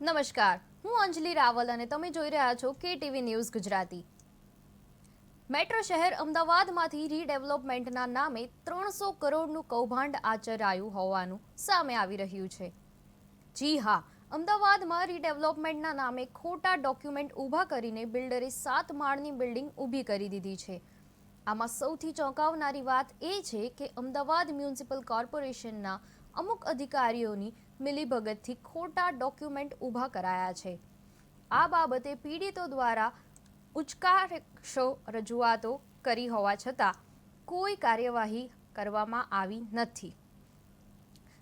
નમસ્કાર, હું અંજલિ રાવલ અને તમે જોઈ રહ્યા છો કે ટીવી ન્યૂઝ ગુજરાતી. મેટ્રો શહેર અમદાવાદમાંથી રીડેવલપમેન્ટના નામે ત્રણસો કરોડનું કૌભાંડ આચરાયું હોવાનું સામે આવી રહ્યું છે. જી હા, અમદાવાદમાં રીડેવલપમેન્ટના નામે ખોટા ડોક્યુમેન્ટ ઊભા કરીને બિલ્ડરે સાત માળની બિલ્ડિંગ ઊભી કરી દીધી છે. આમાં સૌથી ચોંકાવનારી વાત એ છે કે અમદાવાદ મ્યુનિસિપલ કોર્પોરેશનના અમુક અધિકારીઓની મિલીભગતથી ખોટા ડોક્યુમેન્ટ ઊભા કરાયા છે. આ બાબતે પીડિતો દ્વારા ઉચકારક્ષો રજૂઆતો કરી હોવા છતાં કોઈ કાર્યવાહી કરવામાં આવી નથી.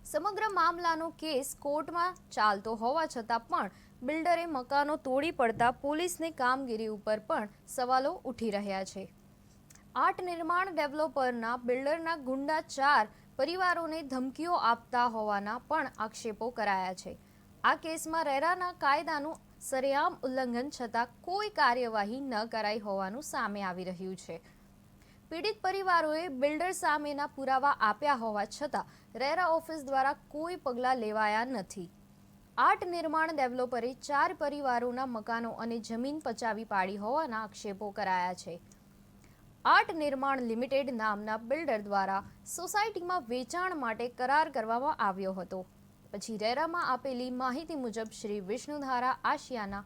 સમગ્ર મામલાનો કેસ કોર્ટમાં ચાલતો હોવા છતાં પણ બિલ્ડરે મકાનો તોડી પડતા પોલીસની કામગીરી ઉપર પણ સવાલો ઉઠી રહ્યા છે. આર્ટ નિર્માણ ડેવલપરના બિલ્ડરના ગુંડા ચાર પરિવારોને ધમકીઓ આપતા હોવાના પણ આક્ષેપો કરાયા છે. આ કેસમાં રેરાના કાયદાનું સરેઆમ ઉલ્લંઘન છતાં કોઈ કાર્યવાહી ન કરાઈ હોવાનું સામે આવી રહ્યું છે. પીડિત પરિવારોએ બિલ્ડર સામેના પુરાવા આપ્યા હોવા છતાં રેરા ઓફિસ દ્વારા કોઈ પગલાં લેવાયા નથી. આર્ટ નિર્માણ ડેવલપરે ચાર પરિવારોના મકાનો અને જમીન પચાવી પાડી હોવાના આક્ષેપો કરાયા છે. આર્ટ નિર્માણ લિમિટેડ નામના બિલ્ડર દ્વારા સોસાયટીમાં વેચાણ માટે કરાર કરવામાં આવ્યો હતો. પછી રેરામાં આપેલી માહિતી મુજબ શ્રી વિષ્ણુધારા આશિયાના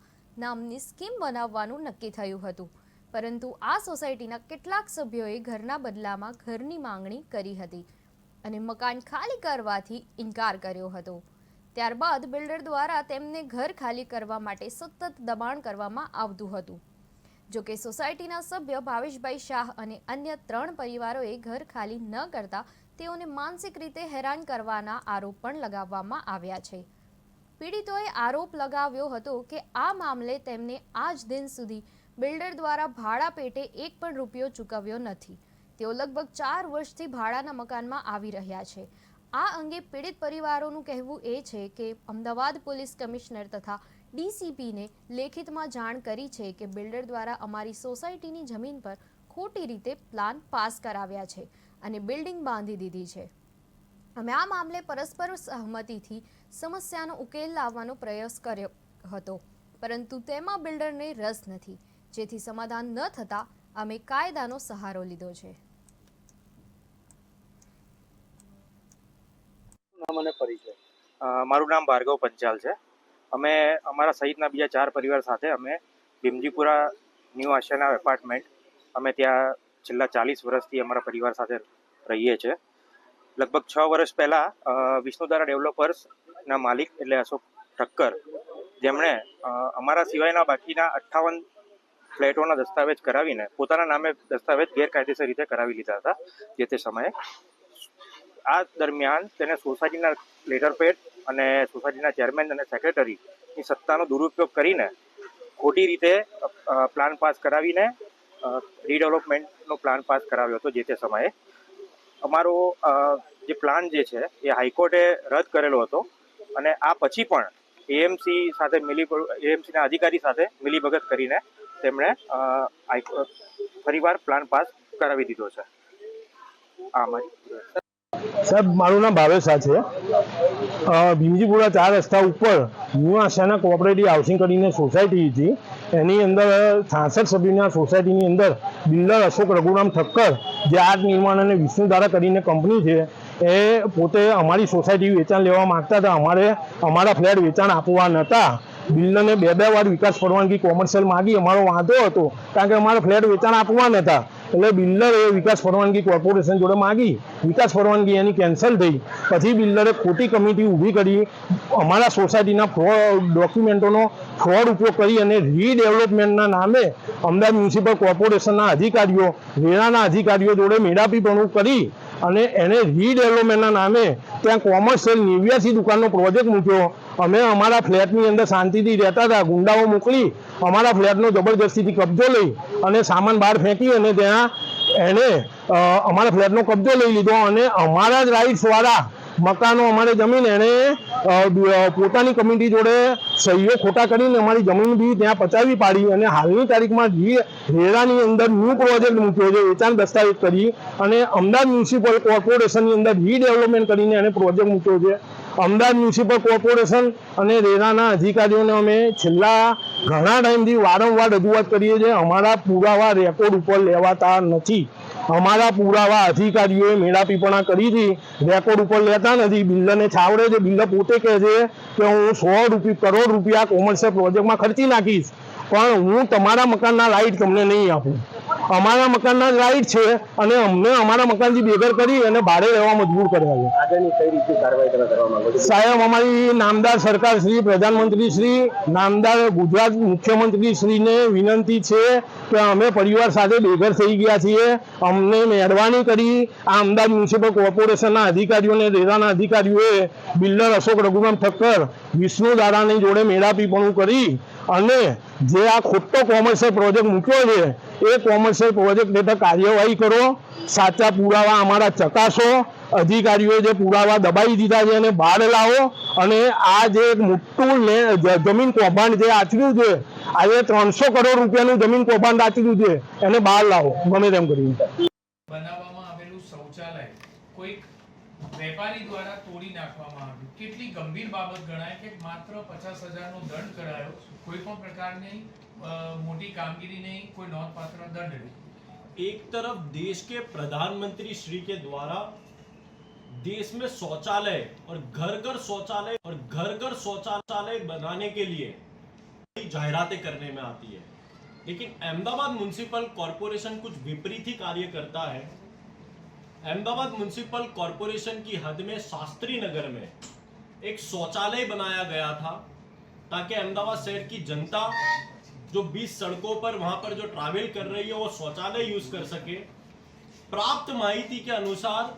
નામની સ્કીમ બનાવવાનું નક્કી થયું હતું. પરંતુ આ સોસાયટીના કેટલાક સભ્યોએ ઘરના બદલામાં ઘરની માંગણી કરી હતી અને મકાન ખાલી કરવાથી ઇનકાર કર્યો હતો. ત્યારબાદ બિલ્ડર દ્વારા તેમને ઘર ખાલી કરવા માટે સતત દબાણ કરવામાં આવતું હતું. જો કે સોસાયટીના સભ્ય ભાવેશભાઈ શાહ અને અન્ય ત્રણ પરિવારોએ ઘર ખાલી ન કરતા તેઓને માનસિક રીતે હેરાન કરવાના આરોપ પણ લગાવવામાં આવ્યા છે. પીડિતોએ આરોપ લગાવ્યો હતો કે આ મામલે તેમને આજ દિન સુધી બિલ્ડર દ્વારા ભાડા પેટે એક પણ રૂપિયો ચૂકવ્યો નથી. તેઓ લગભગ ચાર વર્ષથી ભાડાના મકાનમાં આવી રહ્યા છે. આ અંગે પીડિત પરિવારોનું કહેવું એ છે કે અમદાવાદ પોલીસ કમિશનર તથા ડીસીપીને લેખિતમાં જાણ કરી છે કે બિલ્ડર દ્વારા અમારી સોસાયટીની જમીન પર ખોટી રીતે પ્લાન પાસ કરાવ્યા છે અને બિલ્ડિંગ બાંધી દીધી છે. અમે આ મામલે પરસ્પર સહમતિથી સમસ્યાનો ઉકેલ લાવવાનો પ્રયાસ કર્યો હતો, પરંતુ તેમાં બિલ્ડરને રસ નથી, જેથી સમાધાન ન થતાં અમે કાયદાનો સહારો લીધો છે. નામ અને પરિચય. મારું નામ ભાર્ગવ પંચાલ છે. અમે અમારા સહિતના બીજા ચાર પરિવાર સાથે અમે ભીમજીપુરા ન્યૂ આશિયાના એપાર્ટમેન્ટ અમે ત્યાં છેલ્લા ચાલીસ વર્ષથી અમારા પરિવાર સાથે રહીએ છીએ લગભગ છ વર્ષ પહેલાં વિષ્ણુધારા ડેવલપર્સના માલિક એટલે અશોક ઠક્કર, જેમણે અમારા સિવાયના બાકીના અઠ્ઠાવન ફ્લેટોના દસ્તાવેજ કરાવીને પોતાના નામે દસ્તાવેજ ગેરકાયદેસર રીતે કરાવી લીધા હતા જે તે સમયે. આ દરમિયાન તેને સોસાયટીના લેટરપેડ અને સોસાયટીના ચેરમેન અને સેક્રેટરીની સત્તાનો દુરુપયોગ કરીને ખોટી રીતે પ્લાન પાસ કરાવીને રીડેવલપમેન્ટનો પ્લાન પાસ કરાવ્યો હતો જે તે સમયે. અમારો જે પ્લાન જે છે એ હાઈકોર્ટે રદ કરેલો હતો અને આ પછી પણ એએમસી સાથે મિલી, એએમસીના અધિકારી સાથે મિલીભગત કરીને તેમણે ફરીવાર પ્લાન પાસ કરાવી દીધો છે. આ અમારી સાહેબ મારું નામ ભાવેશા છે. અ, ભીમજીપુરા ચાર રસ્તા ઉપર ન્યૂ આશાના કોઓપરેટિવ હાઉસિંગ કરીને સોસાયટી હતી. એની અંદર છાસઠ સભ્યોની સોસાયટીની અંદર બિલ્ડર અશોક રઘુરામ ઠક્કર જે આર્ટ નિર્માણ અને વિષ્ણુધારા કરીને કંપની છે એ પોતે અમારી સોસાયટી વેચાણ લેવા માંગતા હતા. અમારે અમારા ફ્લેટ વેચાણ આપવા નહોતા. બિલ્ડરને બે બે વાર વિકાસ પરવાનગી કોમર્શિયલ માગી. અમારો વાંધો હતો કારણ કે અમારે ફ્લેટ વેચાણ આપવા નહોતા. એટલે બિલ્ડરે વિકાસ પરવાનગી કોર્પોરેશન જોડે માગી, વિકાસ પરવાનગી એની કેન્સલ થઈ. પછી બિલ્ડરે ખોટી કમિટી ઊભી કરી, અમારા સોસાયટીના ફ્રોડ ડોક્યુમેન્ટોનો ફ્રોડ ઉપયોગ કરી અને રીડેવલપમેન્ટના નામે અમદાવાદ મ્યુનિસિપલ કોર્પોરેશનના અધિકારીઓ, વેરાના અધિકારીઓ જોડે મેળાપીપણું કરી અને એને રીડેવલપમેન્ટના નામે ત્યાં કોમર્શિયલ નેવ્યાસી દુકાનનો પ્રોજેક્ટ મૂક્યો. અમે અમારા ફ્લેટની અંદર શાંતિથી રહેતા હતા, ગુંડાઓ મોકલી, અમારા ફ્લેટનો જબરજસ્તીથી કબજો લઈ અને સામાન બહાર ફેંકી અને ત્યાં એણે અમારા ફ્લેટનો કબજો લઈ લીધો અને અમારા જ રાઇટ્સવાળા મકાનો અમારે જમીન એણે પોતાની કમિટી જોડે સહીઓ ખોટા કરીને અમારી જમીન બી ત્યાં પચાવી પાડી અને હાલની તારીખમાં જે રેરાની અંદર ન્યૂ પ્રોજેક્ટ મૂક્યો છે, વેચાણ દસ્તાવેજ કરી અને અમદાવાદ મ્યુનિસિપલ કોર્પોરેશનની અંદર રીડેવલપમેન્ટ કરીને એને પ્રોજેક્ટ મૂક્યો છે. અમદાવાદ મ્યુનિસિપલ કોર્પોરેશન અને રેરાના અધિકારીઓને અમે છેલ્લા ઘણા ટાઈમથી વારંવાર રજૂઆત કરીએ છીએ. અમારા પુરાવા રેકોર્ડ ઉપર લેવાતા નથી. અમારા પુરાવા અધિકારીઓએ મેળાપીપણા કરી હતી. રેકોર્ડ ઉપર લેતા નથી. બિલ્ડરને છાવડે છે. બિલ્ડર પોતે કહે છે કે હું સો રૂપિયા કરોડ રૂપિયા કોમર્શિયલ પ્રોજેક્ટમાં ખર્ચી નાખીશ. પણ હું તમારા મકાનના લાઇટ તમને નહીં આપું. અમારા મકાનના રાઈટ છે અને અમને અમારા મકાનથી બેઘર કરી અને ભાડે રહેવા મજબૂર કર્યા છે. સાહેબ અમારી નામદાર સરકાર શ્રી પ્રધાનમંત્રી શ્રી નામદાર ગુજરાત મુખ્યમંત્રી શ્રીને વિનંતી છે કે અમે પરિવાર સાથે બેઘર થઈ ગયા છીએ. અમને મહેરબાની કરી. આ અમદાવાદ મ્યુનિસિપલ કોર્પોરેશનના અધિકારીઓને રેરાના અધિકારીઓએ બિલ્ડર અશોક રઘુરામ ઠક્કર વિષ્ણુ દાદાની જોડે મેળાપીપણું કરી અને જે આ ખોટો કોમર્શિયલ પ્રોજેક્ટ મૂક્યો છે એ કોમર્શિયલ પ્રોજેક્ટ હેઠળ કાર્યવાહી કરો, સાચા પુરાવા અમારા ચકાસો અધિકારીઓએ જે પુરાવા દબાઈ દીધા છે એને બહાર લાવો અને આ જે એક મોટું જમીન કૌભાંડ જે આચર્યું છે, આજે ત્રણસો કરોડ રૂપિયાનું જમીન કૌભાંડ આચર્યું છે, એને બહાર લાવો, ગમે તેમ કરીને. બનાવવામાં આવેલું શૌચાલય કોઈક વેપારી દ્વારા તોડી નાખવામાં આવ્યું કેટલી ગંભીર બાબત ગણાય કે માત્ર પચાસ હજારનો દંડ કરાયો કોઈ પણ પ્રકારની અ, મોટી કામગીરી નહીં કોઈ નોંધપાત્ર દંડ નહીં एक तरफ देश के प्रधानमंत्री श्री के द्वारा देश में शौचालय और घर घर शौचालय और घर घर शौचालय बनाने के लिए कई जाहिरातें करने में आती है लेकिन अहमदाबाद म्युनिसिपल कॉरपोरेशन कुछ विपरीत ही कार्य करता है अहमदाबाद म्युनिसिपल कॉरपोरेशन की हद में शास्त्री नगर में एक शौचालय बनाया गया था, ताकि अहमदाबाद शहर की जनता जो 20 सड़कों पर वहाँ पर जो ट्रैवल कर रही है, वो शौचालय यूज़ कर सके। प्राप्त माहिती के अनुसार,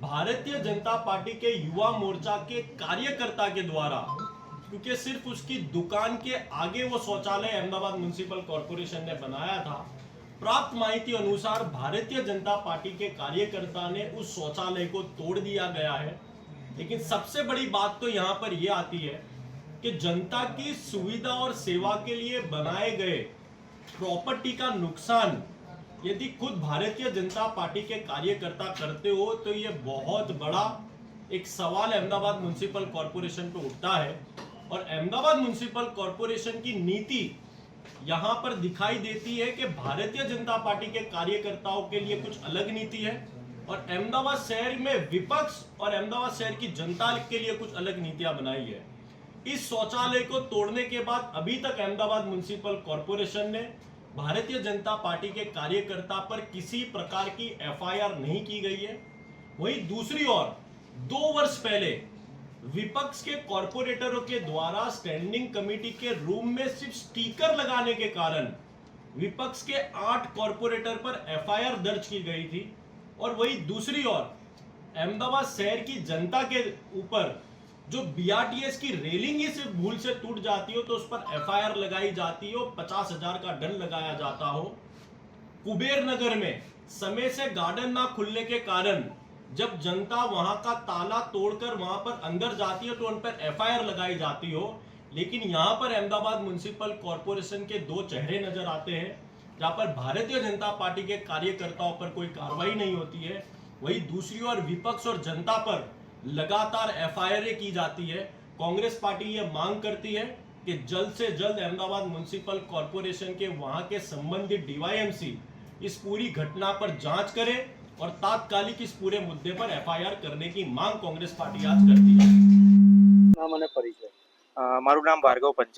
भारतीय जनता पार्टी के युवा मोर्चा के कार्यकर्ता के द्वारा, क्योंकि सिर्फ़ उसकी दुकान के आगे वो शौचालय अहमदाबाद म्युनिसिपल कॉरपोरेशन ने बनाया था प्राप्त माहिती अनुसार भारतीय जनता पार्टी के कार्यकर्ता ने उस शौचालय को तोड़ दिया गया है। लेकिन सबसे बड़ी बात तो यहाँ पर यह आती है कि जनता की सुविधा और सेवा के लिए बनाए गए प्रॉपर्टी का नुकसान यदि खुद भारतीय जनता पार्टी के कार्यकर्ता करते हो तो ये बहुत बड़ा एक सवाल अहमदाबाद म्युनिसिपल कॉरपोरेशन पे उठता है। और अहमदाबाद म्युनिसिपल कॉरपोरेशन की नीति यहाँ पर दिखाई देती है कि भारतीय जनता पार्टी के कार्यकर्ताओं के लिए कुछ अलग नीति है और अहमदाबाद शहर में विपक्ष और अहमदाबाद शहर की जनता के लिए कुछ अलग नीतियाँ बनाई है। इस शौचालय को तोड़ने के बाद अभी तक अहमदाबाद म्युनिसिपल कॉरपोरेशन ने भारतीय जनता पार्टी के कार्यकर्ता पर किसी प्रकार की एफआईआर नहीं की गई है। वहीं दूसरी ओर, दो वर्ष पहले विपक्ष के कॉरपोरेटरों के द्वारा स्टैंडिंग कमेटी के रूम में सिर्फ़ स्टिकर लगाने के कारण विपक्ष के आठ कॉरपोरेटर पर एफआईआर दर्ज की गई थी और वही दूसरी ओर अहमदाबाद शहर की जनता के ऊपर जो बीआरटीएस की रेलिंग ही सिर्फ़ भूल से टूट जाती हो तो उस पर एफआईआर लगाई जाती हो, पचास हज़ार का दंड लगाया जाता हो। कुबेर नगर में समय से गार्डन ना खुलने के कारण जब जनता वहाँ का ताला तोड़कर वहाँ पर अंदर जाती है तो उन पर एफआईआर लगाई जाती हो। लेकिन यहाँ पर अहमदाबाद म्युनिसिपल कॉरपोरेशन के दो चेहरे नज़र आते हैं, जहाँ पर भारतीय जनता पार्टी के कार्यकर्ताओं पर कोई कार्रवाई नहीं होती है। वही दूसरी ओर विपक्ष और जनता पर लगातार एफआईआर की जाती है। कांग्रेस पार्टी ये मांग करती है कि जल्द से जल्द अहमदाबाद म्युनिसिपल कॉरपोरेशन के वहाँ के संबंधित डीवाईएमसी इस पूरी घटना पर जाँच करे। और तात्कालिक इस पूरे मुद्दे पर एफआईआर करने की मांग कांग्रेस पार्टी आज करती है नाम परिचय मारू नाम भार्गव पंच